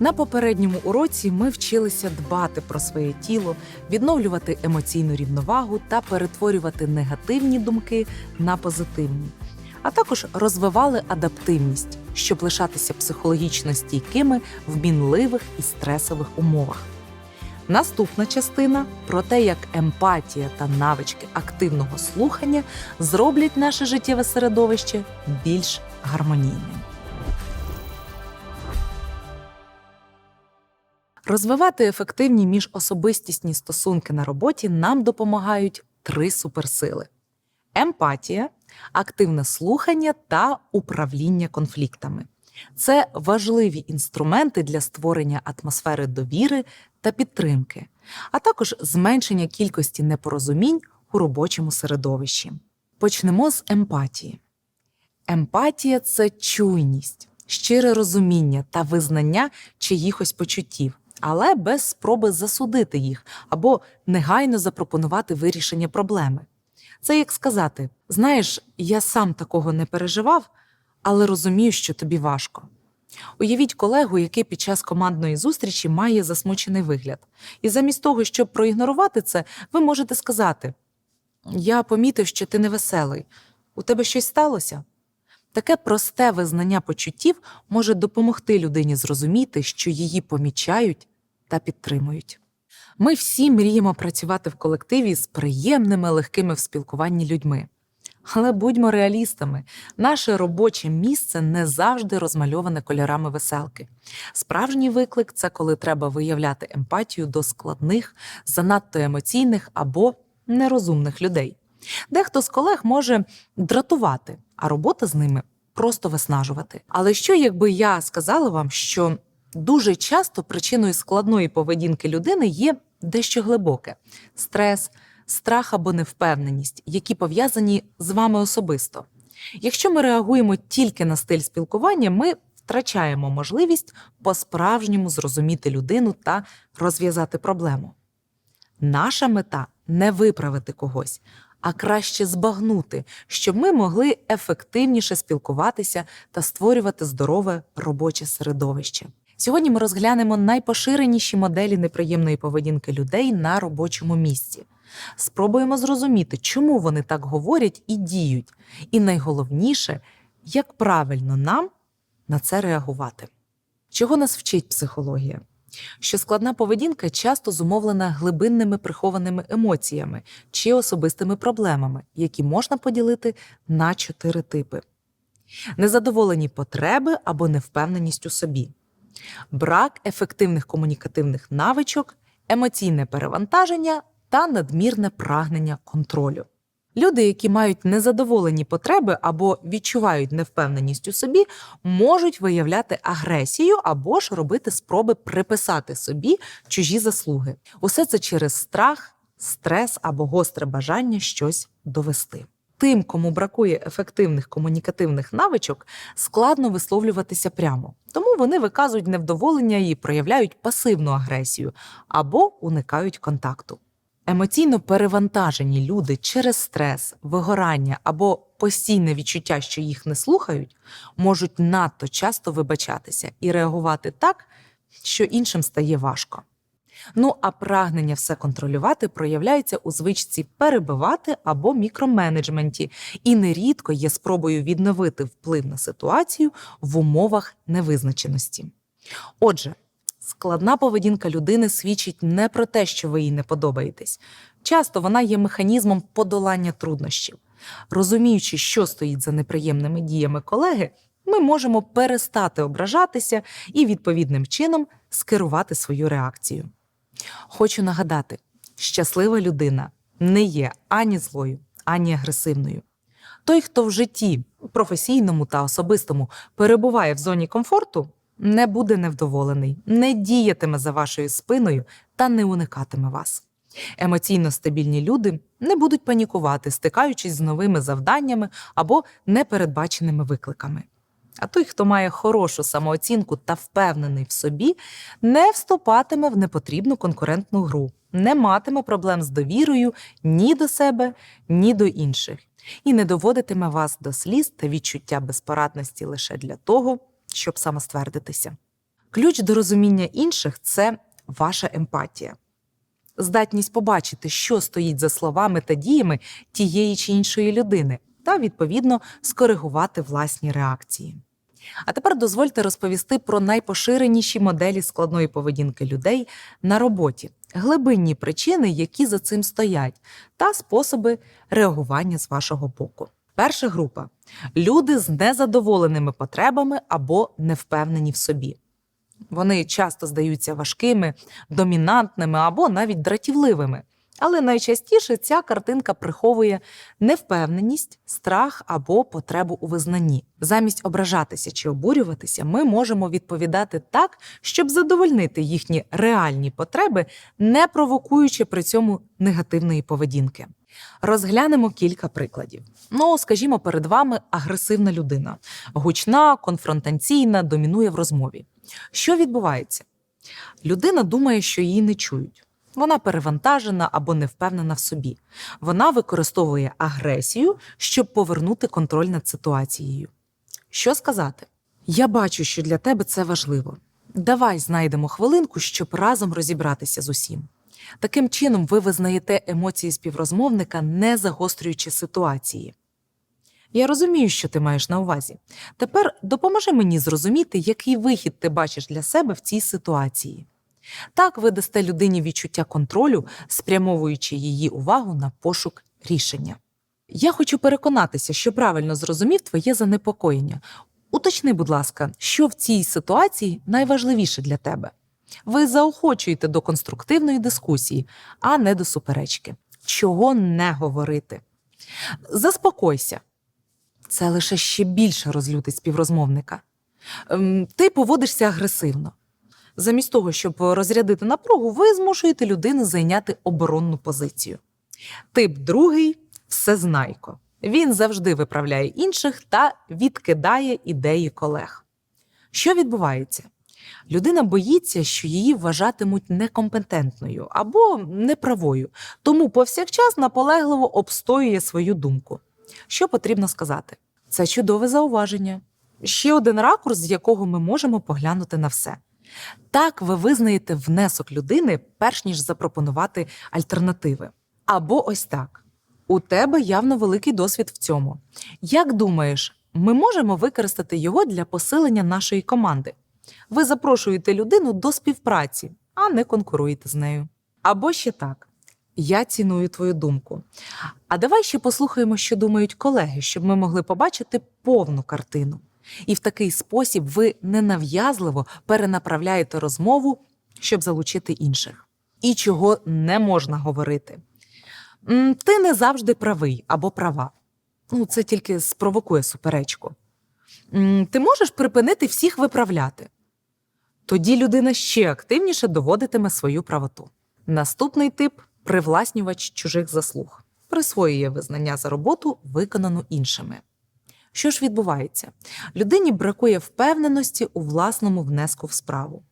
На попередньому уроці ми вчилися дбати про своє тіло, відновлювати емоційну рівновагу та перетворювати негативні думки на позитивні, а також розвивали адаптивність, щоб лишатися психологічно стійкими в мінливих і стресових умовах. Наступна частина про те, як емпатія та навички активного слухання зроблять наше життєве середовище більш гармонійним. Розвивати ефективні міжособистісні стосунки на роботі нам допомагають три суперсили: емпатія, активне слухання та управління конфліктами. Це важливі інструменти для створення атмосфери довіри та підтримки, а також зменшення кількості непорозумінь у робочому середовищі. Почнемо з емпатії. Емпатія це чуйність, щире розуміння та визнання чиїхось почуттів, але без спроби засудити їх або негайно запропонувати вирішення проблеми. Це як сказати: знаєш, я сам такого не переживав, але розумію, що тобі важко. Уявіть колегу, який під час командної зустрічі має засмучений вигляд. І замість того, щоб проігнорувати це, ви можете сказати: Я помітив, що ти невеселий. У тебе щось сталося? Таке просте визнання почуттів може допомогти людині зрозуміти, що її помічають та підтримують. Ми всі мріємо працювати в колективі з приємними, легкими в спілкуванні людьми. Але будьмо реалістами, наше робоче місце не завжди розмальоване кольорами веселки. Справжній виклик це коли треба виявляти емпатію до складних, занадто емоційних або нерозумних людей. Дехто з колег може дратувати, а робота з ними просто виснажувати. Але що, якби я сказала вам, що дуже часто причиною складної поведінки людини є дещо глибоке стрес, страх або невпевненість, які пов'язані з вами особисто. Якщо ми реагуємо тільки на стиль спілкування, ми втрачаємо можливість по-справжньому зрозуміти людину та розв'язати проблему. Наша мета не виправити когось, а краще збагнути, щоб ми могли ефективніше спілкуватися та створювати здорове робоче середовище. Сьогодні ми розглянемо найпоширеніші моделі неприємної поведінки людей на робочому місці. Спробуємо зрозуміти, чому вони так говорять і діють, і найголовніше, як правильно нам на це реагувати. Чого нас вчить психологія? Що складна поведінка часто зумовлена глибинними прихованими емоціями чи особистими проблемами, які можна поділити на чотири типи: незадоволені потреби або невпевненість у собі, брак ефективних комунікативних навичок, емоційне перевантаження та надмірне прагнення контролю. Люди, які мають незадоволені потреби або відчувають невпевненість у собі, можуть виявляти агресію або ж робити спроби приписати собі чужі заслуги. Усе це через страх, стрес або гостре бажання щось довести. Тим, кому бракує ефективних комунікативних навичок, складно висловлюватися прямо, тому вони виказують невдоволення і проявляють пасивну агресію або уникають контакту. Емоційно перевантажені люди через стрес, вигорання або постійне відчуття, що їх не слухають, можуть надто часто вибачатися і реагувати так, що іншим стає важко. Ну а прагнення все контролювати проявляється у звичці перебивати або мікроменеджменті, і нерідко є спробою відновити вплив на ситуацію в умовах невизначеності. Отже, складна поведінка людини свідчить не про те, що ви їй не подобаєтесь. Часто вона є механізмом подолання труднощів. Розуміючи, що стоїть за неприємними діями колеги, ми можемо перестати ображатися і відповідним чином скерувати свою реакцію. Хочу нагадати, щаслива людина не є ані злою, ані агресивною. Той, хто в житті, професійному та особистому, перебуває в зоні комфорту, не буде невдоволений, не діятиме за вашою спиною та не уникатиме вас. Емоційно стабільні люди не будуть панікувати, стикаючись з новими завданнями або непередбаченими викликами. А той, хто має хорошу самооцінку та впевнений в собі, не вступатиме в непотрібну конкурентну гру, не матиме проблем з довірою ні до себе, ні до інших, і не доводитиме вас до сліз та відчуття безпорадності лише для того, щоб самоствердитися. Ключ до розуміння інших це ваша емпатія. Здатність побачити, що стоїть за словами та діями тієї чи іншої людини, та відповідно скоригувати власні реакції. А тепер дозвольте розповісти про найпоширеніші моделі складної поведінки людей на роботі, глибинні причини, які за цим стоять, та способи реагування з вашого боку. Перша група люди з незадоволеними потребами або невпевнені в собі. Вони часто здаються важкими, домінантними або навіть дратівливими. Але найчастіше ця картинка приховує невпевненість, страх або потребу у визнанні. Замість ображатися чи обурюватися, ми можемо відповідати так, щоб задовольнити їхні реальні потреби, не провокуючи при цьому негативної поведінки. Розглянемо кілька прикладів. Ну, скажімо, перед вами агресивна людина, гучна, конфронтаційна, домінує в розмові. Що відбувається? Людина думає, що її не чують. Вона перевантажена або не впевнена в собі. Вона використовує агресію, щоб повернути контроль над ситуацією. Що сказати? Я бачу, що для тебе це важливо. Давай знайдемо хвилинку, щоб разом розібратися з усім. Таким чином, ви визнаєте емоції співрозмовника, не загострюючи ситуації. Я розумію, що ти маєш на увазі. Тепер допоможи мені зрозуміти, який вихід ти бачиш для себе в цій ситуації. Так ви дасте людині відчуття контролю, спрямовуючи її увагу на пошук рішення. Я хочу переконатися, що правильно зрозумів твоє занепокоєння. Уточни, будь ласка, що в цій ситуації найважливіше для тебе. Ви заохочуєте до конструктивної дискусії, а не до суперечки. Чого не говорити? Заспокойся. Це лише ще більше розлютить співрозмовника. Ем, Ти поводишся агресивно. Замість того, щоб розрядити напругу, ви змушуєте людину зайняти оборонну позицію. Тип другий всезнайко. Він завжди виправляє інших та відкидає ідеї колег. Що відбувається? Людина боїться, що її вважатимуть некомпетентною або неправою, тому повсякчас наполегливо обстоює свою думку. Що потрібно сказати? Це чудове зауваження. Ще один ракурс, з якого ми можемо поглянути на все. Так ви визнаєте внесок людини, перш ніж запропонувати альтернативи. Або ось так. У тебе явно великий досвід в цьому. Як думаєш, ми можемо використати його для посилення нашої команди? Ви запрошуєте людину до співпраці, а не конкуруєте з нею. Або ще так. Я ціную твою думку. А давай ще послухаємо, що думають колеги, щоб ми могли побачити повну картину. І в такий спосіб ви ненав'язливо перенаправляєте розмову, щоб залучити інших. І чого не можна говорити. Ти не завжди правий або права. Ну, це тільки спровокує суперечку. Ти можеш припинити всіх виправляти. Тоді людина ще активніше доводитиме свою правоту. Наступний тип привласнювач чужих заслуг, присвоює визнання за роботу, виконану іншими. Що ж відбувається? Людині бракує впевненості у власному внеску в справу.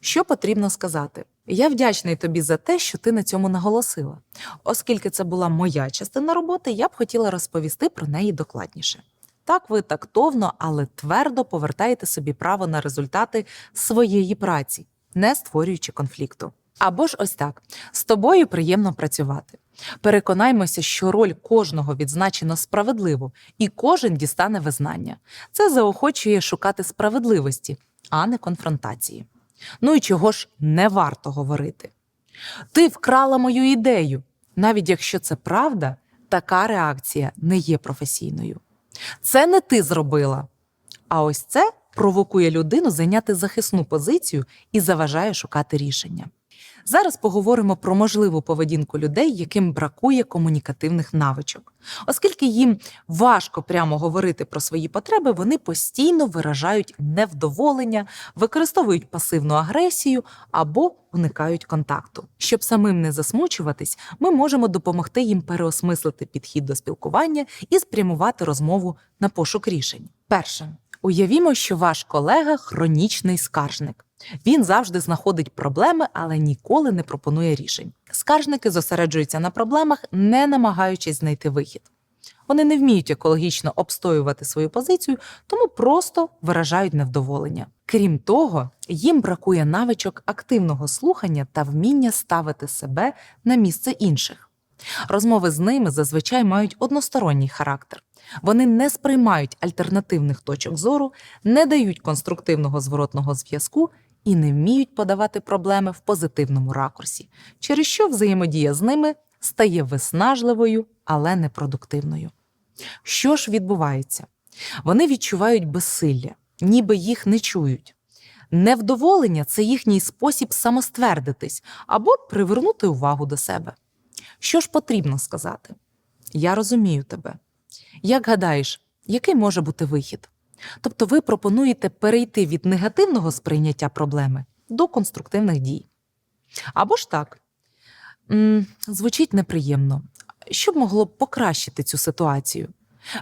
Що потрібно сказати? Я вдячний тобі за те, що ти на цьому наголосила. Оскільки це була моя частина роботи, я б хотіла розповісти про неї докладніше. Так ви тактовно, але твердо повертаєте собі право на результати своєї праці, не створюючи конфлікту. Або ж ось так: з тобою приємно працювати. Переконаймося, що роль кожного відзначено справедливо, і кожен дістане визнання. Це заохочує шукати справедливості, а не конфронтації. Ну і чого ж не варто говорити? Ти вкрала мою ідею. Навіть якщо це правда, така реакція не є професійною. Це не ти зробила. А ось це провокує людину зайняти захисну позицію і заважає шукати рішення. Зараз поговоримо про можливу поведінку людей, яким бракує комунікативних навичок. Оскільки їм важко прямо говорити про свої потреби, вони постійно виражають невдоволення, використовують пасивну агресію або уникають контакту. Щоб самим не засмучуватись, ми можемо допомогти їм переосмислити підхід до спілкування і спрямувати розмову на пошук рішень. Перше. Уявімо, що ваш колега хронічний скаржник. Він завжди знаходить проблеми, але ніколи не пропонує рішень. Скаржники зосереджуються на проблемах, не намагаючись знайти вихід. Вони не вміють екологічно обстоювати свою позицію, тому просто виражають невдоволення. Крім того, їм бракує навичок активного слухання та вміння ставити себе на місце інших. Розмови з ними зазвичай мають односторонній характер. Вони не сприймають альтернативних точок зору, не дають конструктивного зворотного зв'язку і не вміють подавати проблеми в позитивному ракурсі, через що взаємодія з ними стає виснажливою, але непродуктивною. Що ж відбувається? Вони відчувають безсилля, ніби їх не чують. Невдоволення це їхній спосіб самоствердитись або привернути увагу до себе. Що ж потрібно сказати? Я розумію тебе. Як гадаєш, який може бути вихід? Тобто ви пропонуєте перейти від негативного сприйняття проблеми до конструктивних дій. Або ж так, звучить неприємно. Що б могло б покращити цю ситуацію?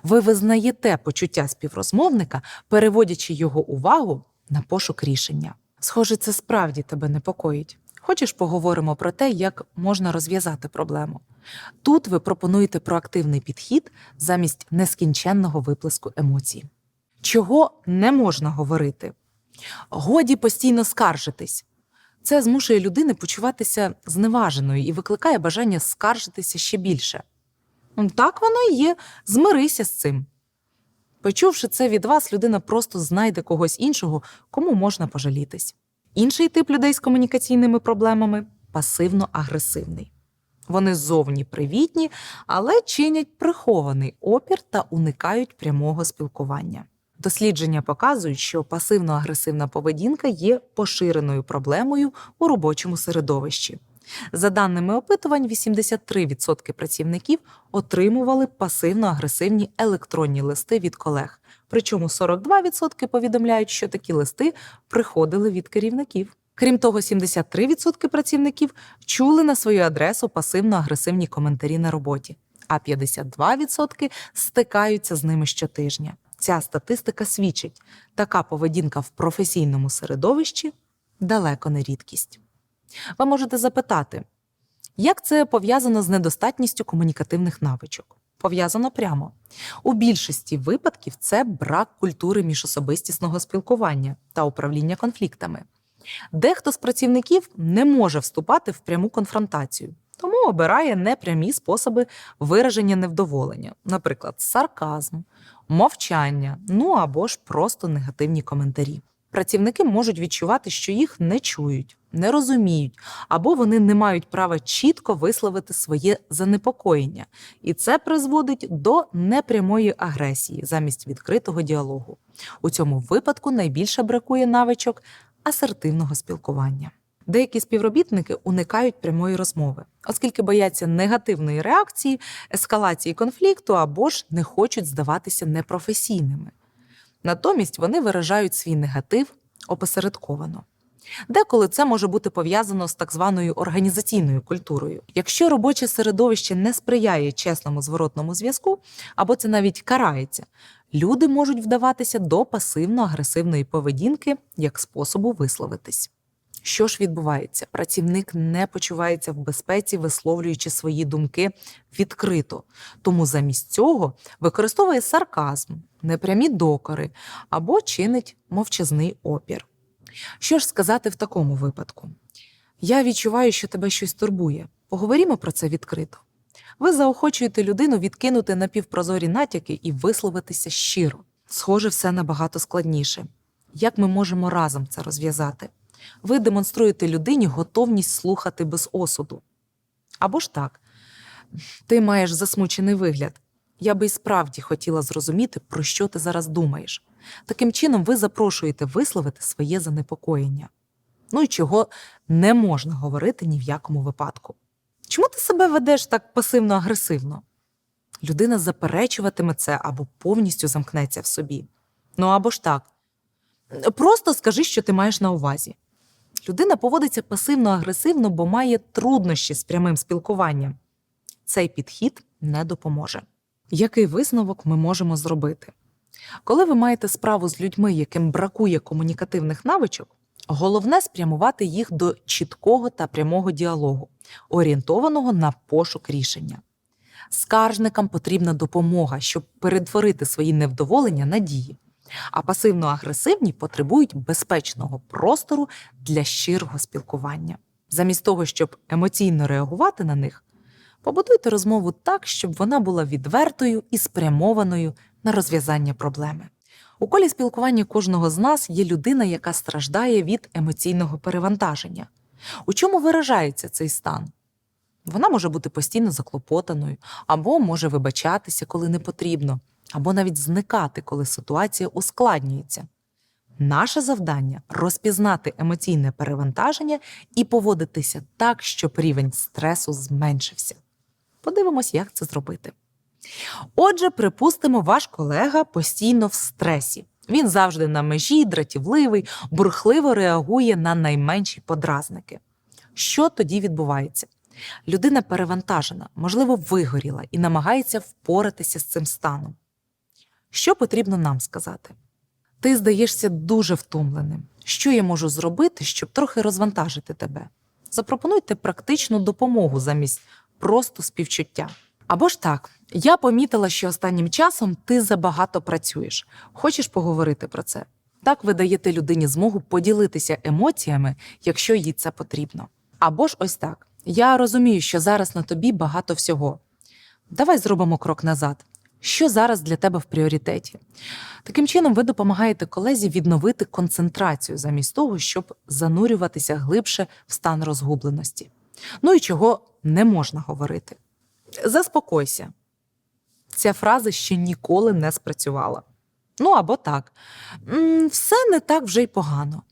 Ви визнаєте почуття співрозмовника, переводячи його увагу на пошук рішення. Схоже, це справді тебе непокоїть. Хочеш, поговоримо про те, як можна розв'язати проблему. Тут ви пропонуєте проактивний підхід замість нескінченного виплеску емоцій. Чого не можна говорити? Годі постійно скаржитись. Це змушує людини почуватися зневаженою і викликає бажання скаржитися ще більше. Ну, Так воно і є. Змирися з цим. Почувши це від вас, людина просто знайде когось іншого, кому можна пожалітись. Інший тип людей з комунікаційними проблемами пасивно-агресивний. Вони зовні привітні, але чинять прихований опір та уникають прямого спілкування. Дослідження показують, що пасивно-агресивна поведінка є поширеною проблемою у робочому середовищі. За даними опитувань, 83% працівників отримували пасивно-агресивні електронні листи від колег. Причому 42% повідомляють, що такі листи приходили від керівників. Крім того, 73% працівників чули на свою адресу пасивно-агресивні коментарі на роботі, а 52% стикаються з ними щотижня. Ця статистика свідчить, така поведінка в професійному середовищі далеко не рідкість. Ви можете запитати, як це пов'язано з недостатністю комунікативних навичок? Пов'язано прямо. У більшості випадків це брак культури міжособистісного спілкування та управління конфліктами. Дехто з працівників не може вступати в пряму конфронтацію, обирає непрямі способи вираження невдоволення, наприклад, сарказм, мовчання, ну або ж просто негативні коментарі. Працівники можуть відчувати, що їх не чують, не розуміють, або вони не мають права чітко висловити своє занепокоєння, і це призводить до непрямої агресії замість відкритого діалогу. У цьому випадку найбільше бракує навичок асертивного спілкування. Деякі співробітники уникають прямої розмови, оскільки бояться негативної реакції, ескалації конфлікту або ж не хочуть здаватися непрофесійними. Натомість вони виражають свій негатив опосередковано. Деколи це може бути пов'язано з так званою організаційною культурою. Якщо робоче середовище не сприяє чесному зворотному зв'язку, або це навіть карається, люди можуть вдаватися до пасивно-агресивної поведінки як способу висловитись. Що ж відбувається? Працівник не почувається в безпеці, висловлюючи свої думки відкрито, тому замість цього використовує сарказм, непрямі докори або чинить мовчазний опір. Що ж сказати в такому випадку? Я відчуваю, що тебе щось турбує. Поговоримо про це відкрито. Ви заохочуєте людину відкинути напівпрозорі натяки і висловитися щиро. Схоже, все набагато складніше. Як ми можемо разом це розв'язати? Ви демонструєте людині готовність слухати без осуду. Або ж так, ти маєш засмучений вигляд. Я би і справді хотіла зрозуміти, про що ти зараз думаєш. Таким чином, ви запрошуєте висловити своє занепокоєння. Ну і чого не можна говорити ні в якому випадку. Чому ти себе ведеш так пасивно-агресивно? Людина заперечуватиме це або повністю замкнеться в собі. Ну або ж так. Просто скажи, що ти маєш на увазі. Людина поводиться пасивно-агресивно, бо має труднощі з прямим спілкуванням. Цей підхід не допоможе. Який висновок ми можемо зробити? Коли ви маєте справу з людьми, яким бракує комунікативних навичок, головне спрямувати їх до чіткого та прямого діалогу, орієнтованого на пошук рішення. Скаржникам потрібна допомога, щоб перетворити свої невдоволення на дії. А пасивно-агресивні потребують безпечного простору для щирого спілкування. Замість того, щоб емоційно реагувати на них, побудуйте розмову так, щоб вона була відвертою і спрямованою на розв'язання проблеми. У колі спілкування кожного з нас є людина, яка страждає від емоційного перевантаження. У чому виражається цей стан? Вона може бути постійно заклопотаною, або може вибачатися, коли не потрібно, або навіть зникати, коли ситуація ускладнюється. Наше завдання розпізнати емоційне перевантаження і поводитися так, щоб рівень стресу зменшився. Подивимось, як це зробити. Отже, припустимо, ваш колега постійно в стресі. Він завжди на межі, дратівливий, бурхливо реагує на найменші подразники. Що тоді відбувається? Людина перевантажена, можливо, вигоріла і намагається впоратися з цим станом. Що потрібно нам сказати? Ти здаєшся дуже втомленим. Що я можу зробити, щоб трохи розвантажити тебе? Запропонуйте практичну допомогу замість просто співчуття. Або ж так, я помітила, що останнім часом ти забагато працюєш. Хочеш поговорити про це? Так ви даєте людині змогу поділитися емоціями, якщо їй це потрібно. Або ж ось так. Я розумію, що зараз на тобі багато всього. Давай зробимо крок назад. Що зараз для тебе в пріоритеті? Таким чином, ви допомагаєте колезі відновити концентрацію замість того, щоб занурюватися глибше в стан розгубленості. Ну і чого не можна говорити. Заспокойся. Ця фраза ще ніколи не спрацювала. Ну або так. Все не так вже й погано.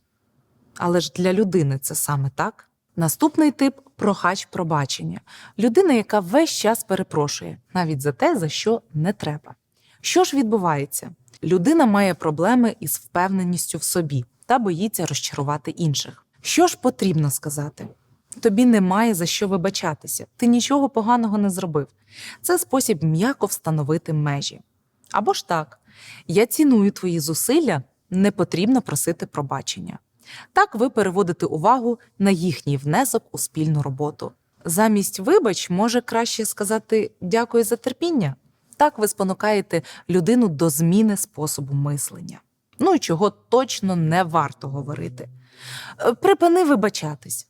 Але ж для людини це саме так. Наступний тип прохач пробачення. Людина, яка весь час перепрошує, навіть за те, за що не треба. Що ж відбувається? Людина має проблеми із впевненістю в собі та боїться розчарувати інших. Що ж потрібно сказати? Тобі немає за що вибачатися, ти нічого поганого не зробив. Це спосіб м'яко встановити межі. Або ж так, я ціную твої зусилля, не потрібно просити пробачення. Так ви переводите увагу на їхній внесок у спільну роботу. Замість вибач може краще сказати дякую за терпіння. Так ви спонукаєте людину до зміни способу мислення. Ну і чого точно не варто говорити. Е, Припини вибачатись.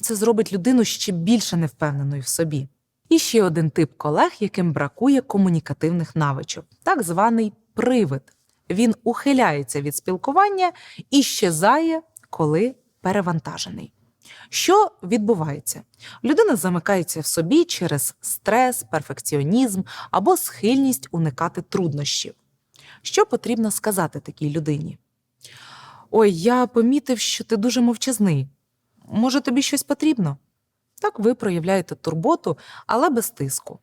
Це зробить людину ще більше невпевненою в собі. І ще один тип колег, яким бракує комунікативних навичок, так званий привид. Він ухиляється від спілкування і щезає, коли перевантажений. Що відбувається? Людина замикається в собі через стрес, перфекціонізм або схильність уникати труднощів. Що потрібно сказати такій людині? Ой, я помітив, що ти дуже мовчазний. Може, тобі щось потрібно? Так ви проявляєте турботу, але без тиску.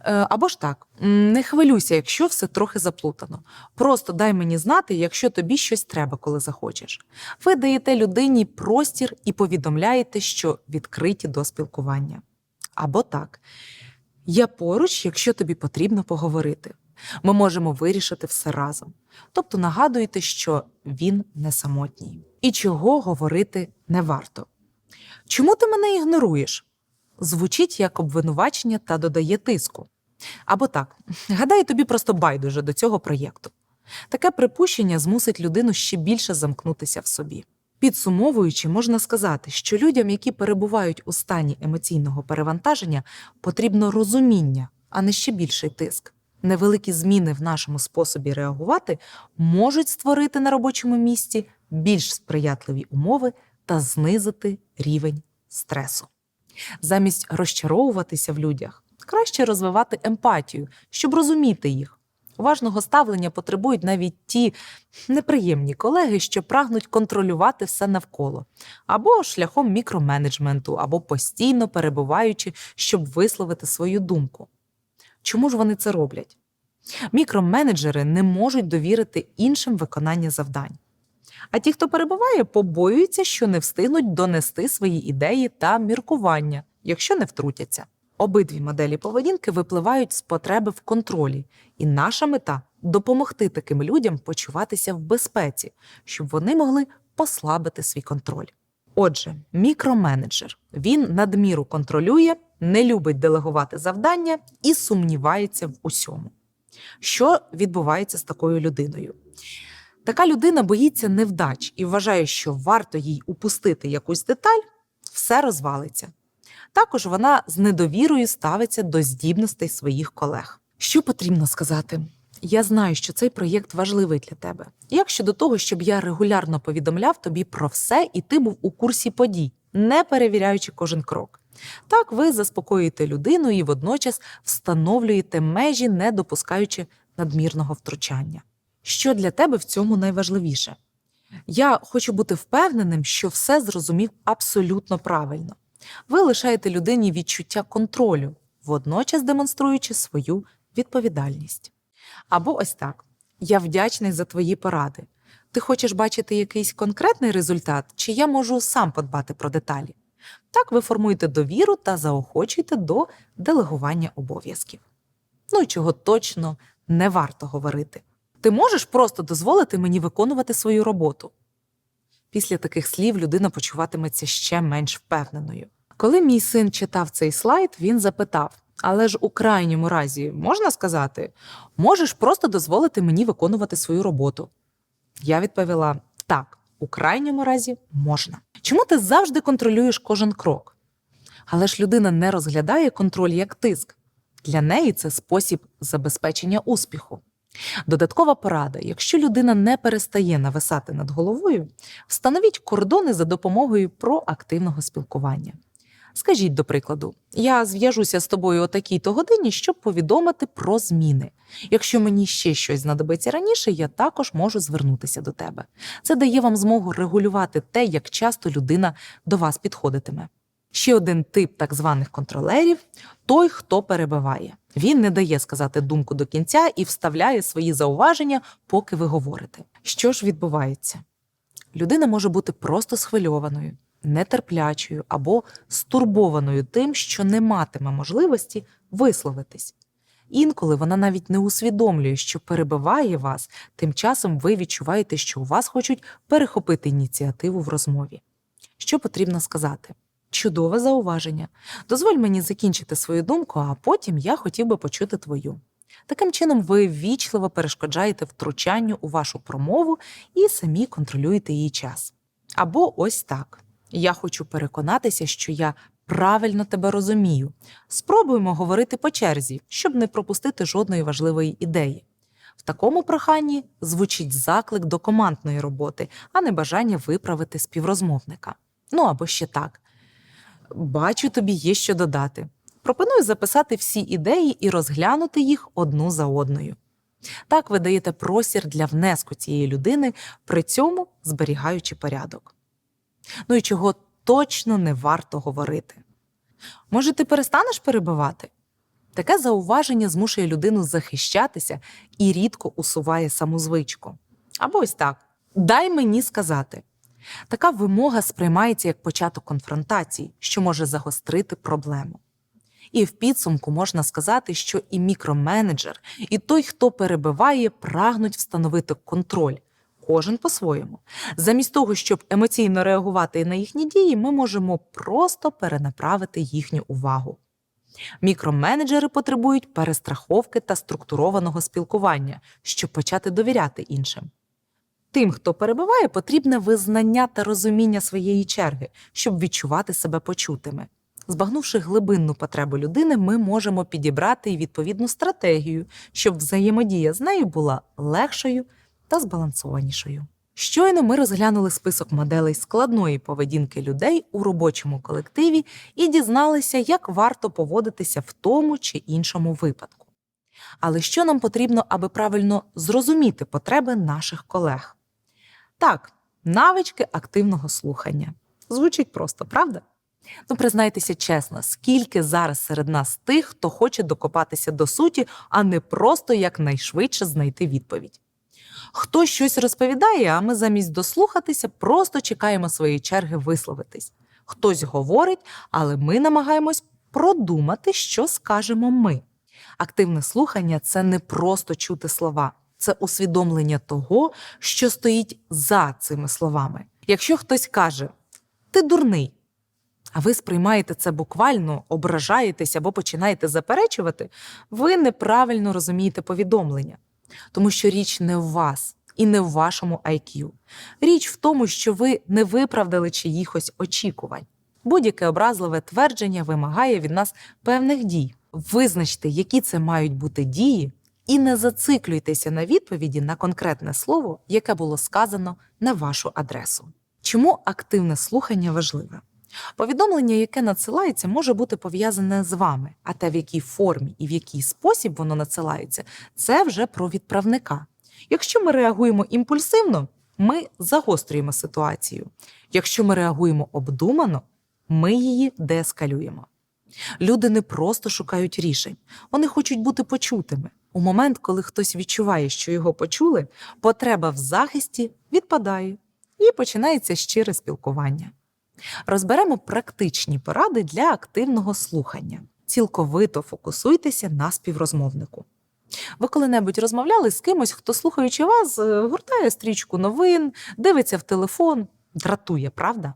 Е, Або ж так, не хвилюйся, якщо все трохи заплутано. Просто дай мені знати, якщо тобі щось треба, коли захочеш. Ви даєте людині простір і повідомляєте, що відкриті до спілкування. Або так. Я поруч, якщо тобі потрібно поговорити. Ми можемо вирішити все разом. Тобто нагадуєте, що він не самотній. І чого говорити не варто. Чому ти мене ігноруєш? Звучить як обвинувачення та додає тиску. Або так, гадаю, тобі просто байдуже до цього проєкту. Таке припущення змусить людину ще більше замкнутися в собі. Підсумовуючи, можна сказати, що людям, які перебувають у стані емоційного перевантаження, потрібно розуміння, а не ще більший тиск. Невеликі зміни в нашому способі реагувати можуть створити на робочому місці більш сприятливі умови та знизити рівень стресу. Замість розчаровуватися в людях, краще розвивати емпатію, щоб розуміти їх. Уважного ставлення потребують навіть ті неприємні колеги, що прагнуть контролювати все навколо, або шляхом мікроменеджменту, або постійно перебуваючи, щоб висловити свою думку. Чому ж вони це роблять? Мікроменеджери не можуть довірити іншим виконання завдань. А ті, хто перебуває, побоюються, що не встигнуть донести свої ідеї та міркування, якщо не втрутяться. Обидві моделі поведінки випливають з потреби в контролі, і наша мета допомогти таким людям почуватися в безпеці, щоб вони могли послабити свій контроль. Отже, мікроменеджер він надміру контролює, не любить делегувати завдання і сумнівається в усьому. Що відбувається з такою людиною? Така людина боїться невдач і вважає, що варто їй упустити якусь деталь, все розвалиться. Також вона з недовірою ставиться до здібностей своїх колег. Що потрібно сказати? Я знаю, що цей проєкт важливий для тебе. Як щодо того, щоб я регулярно повідомляв тобі про все, і ти був у курсі подій, не перевіряючи кожен крок. Так ви заспокоюєте людину і водночас встановлюєте межі, не допускаючи надмірного втручання. Що для тебе в цьому найважливіше? Я хочу бути впевненим, що все зрозумів абсолютно правильно. Ви лишаєте людині відчуття контролю, водночас демонструючи свою відповідальність. Або ось так: я вдячний за твої поради. Ти хочеш бачити якийсь конкретний результат, чи я можу сам подбати про деталі? Так ви формуєте довіру та заохочуєте до делегування обов'язків. Ну і чого точно не варто говорити. Ти можеш просто дозволити мені виконувати свою роботу. Після таких слів людина почуватиметься ще менш впевненою. Коли мій син читав цей слайд, він запитав: але ж у крайньому разі можна сказати, можеш просто дозволити мені виконувати свою роботу. Я відповіла: так, у крайньому разі можна. Чому ти завжди контролюєш кожен крок? Але ж людина не розглядає контроль як тиск. Для неї це спосіб забезпечення успіху. Додаткова порада: якщо людина не перестає нависати над головою, встановіть кордони за допомогою проактивного спілкування. Скажіть, до прикладу, я зв'яжуся з тобою о такій-то годині, щоб повідомити про зміни. Якщо мені ще щось знадобиться раніше, я також можу звернутися до тебе. Це дає вам змогу регулювати те, як часто людина до вас підходитиме. Ще один тип так званих контролерів той, хто перебиває. Він не дає сказати думку до кінця і вставляє свої зауваження, поки ви говорите. Що ж відбувається? Людина може бути просто схвильованою, нетерплячою або стурбованою тим, що не матиме можливості висловитись. Інколи вона навіть не усвідомлює, що перебиває вас, тим часом ви відчуваєте, що у вас хочуть перехопити ініціативу в розмові. Що потрібно сказати? Чудове зауваження. Дозволь мені закінчити свою думку, а потім я хотів би почути твою. Таким чином, ви ввічливо перешкоджаєте втручанню у вашу промову і самі контролюєте її час. Або ось так. Я хочу переконатися, що я правильно тебе розумію. Спробуємо говорити по черзі, щоб не пропустити жодної важливої ідеї. В такому проханні звучить заклик до командної роботи, а не бажання виправити співрозмовника. Ну або ще так. Бачу, тобі є що додати. Пропоную записати всі ідеї і розглянути їх одну за одною. Так ви даєте простір для внеску цієї людини, при цьому зберігаючи порядок. Ну і чого точно не варто говорити. Може, ти перестанеш перебивати? Таке зауваження змушує людину захищатися і рідко усуває саму звичку. Або ось так: дай мені сказати. Така вимога сприймається як початок конфронтації, що може загострити проблему. І в підсумку можна сказати, що і мікроменеджер, і той, хто перебиває, прагнуть встановити контроль, кожен по-своєму. Замість того, щоб емоційно реагувати на їхні дії, ми можемо просто перенаправити їхню увагу. Мікроменеджери потребують перестраховки та структурованого спілкування, щоб почати довіряти іншим. Тим, хто перебиває, потрібне визнання та розуміння своєї черги, щоб відчувати себе почутими. Збагнувши глибинну потребу людини, ми можемо підібрати й відповідну стратегію, щоб взаємодія з нею була легшою та збалансованішою. Щойно ми розглянули список моделей складної поведінки людей у робочому колективі і дізналися, як варто поводитися в тому чи іншому випадку. Але що нам потрібно, аби правильно зрозуміти потреби наших колег? Так, навички активного слухання. Звучить просто, правда? Ну, признайтеся чесно, скільки зараз серед нас тих, хто хоче докопатися до суті, а не просто якнайшвидше знайти відповідь. Хто щось розповідає, а ми замість дослухатися просто чекаємо своєї черги висловитись. Хтось говорить, але ми намагаємось продумати, що скажемо ми. Активне слухання це не просто чути слова, це усвідомлення того, що стоїть за цими словами. Якщо хтось каже Ти дурний, а ви сприймаєте це буквально, ображаєтесь або починаєте заперечувати, ви неправильно розумієте повідомлення. Тому що річ не в вас, і не в вашому IQ. Річ в тому, що ви не виправдали чиїхось очікувань. Будь-яке образливе твердження вимагає від нас певних дій. Визначте, які це мають бути дії, і не зациклюйтеся на відповіді на конкретне слово, яке було сказано на вашу адресу. Чому активне слухання важливе? Повідомлення, яке надсилається, може бути пов'язане з вами, а те, в якій формі і в який спосіб воно надсилається, це вже про відправника. Якщо ми реагуємо імпульсивно, ми загострюємо ситуацію. Якщо ми реагуємо обдумано, ми її деескалюємо. Люди не просто шукають рішень, вони хочуть бути почутими. У момент, коли хтось відчуває, що його почули, потреба в захисті відпадає і починається щире спілкування. Розберемо практичні поради для активного слухання. Цілковито фокусуйтеся на співрозмовнику. Ви коли-небудь розмовляли з кимось, хто, слухаючи вас, е, гуртає стрічку новин, дивиться в телефон, дратує, правда?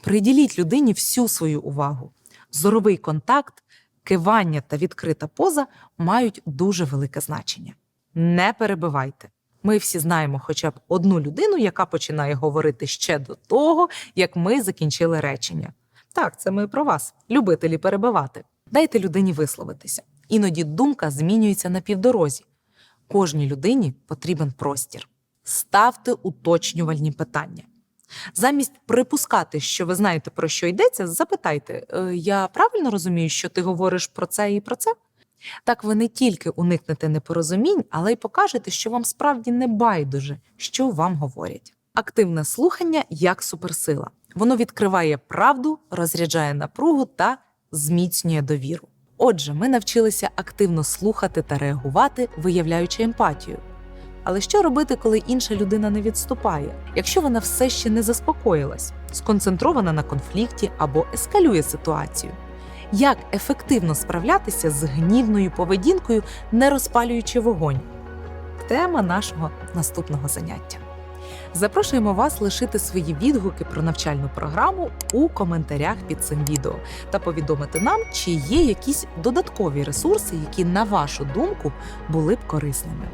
Приділіть людині всю свою увагу. Зоровий контакт, кивання та відкрита поза мають дуже велике значення. Не перебивайте. Ми всі знаємо хоча б одну людину, яка починає говорити ще до того, як ми закінчили речення. Так, це ми про вас, любителі перебивати. Дайте людині висловитися. Іноді думка змінюється на півдорозі. Кожній людині потрібен простір. Ставте уточнювальні питання. Замість припускати, що ви знаєте, про що йдеться, запитайте: «Е, я правильно розумію, що ти говориш про це і про це? Так ви не тільки уникнете непорозумінь, але й покажете, що вам справді не байдуже, що вам говорять. Активне слухання як суперсила. Воно відкриває правду, розряджає напругу та зміцнює довіру. Отже, ми навчилися активно слухати та реагувати, виявляючи емпатію. Але що робити, коли інша людина не відступає? Якщо вона все ще не заспокоїлась, сконцентрована на конфлікті або ескалює ситуацію? Як ефективно справлятися з гнівною поведінкою, не розпалюючи вогонь? Тема нашого наступного заняття. Запрошуємо вас лишити свої відгуки про навчальну програму у коментарях під цим відео та повідомити нам, чи є якісь додаткові ресурси, які, на вашу думку, були б корисними.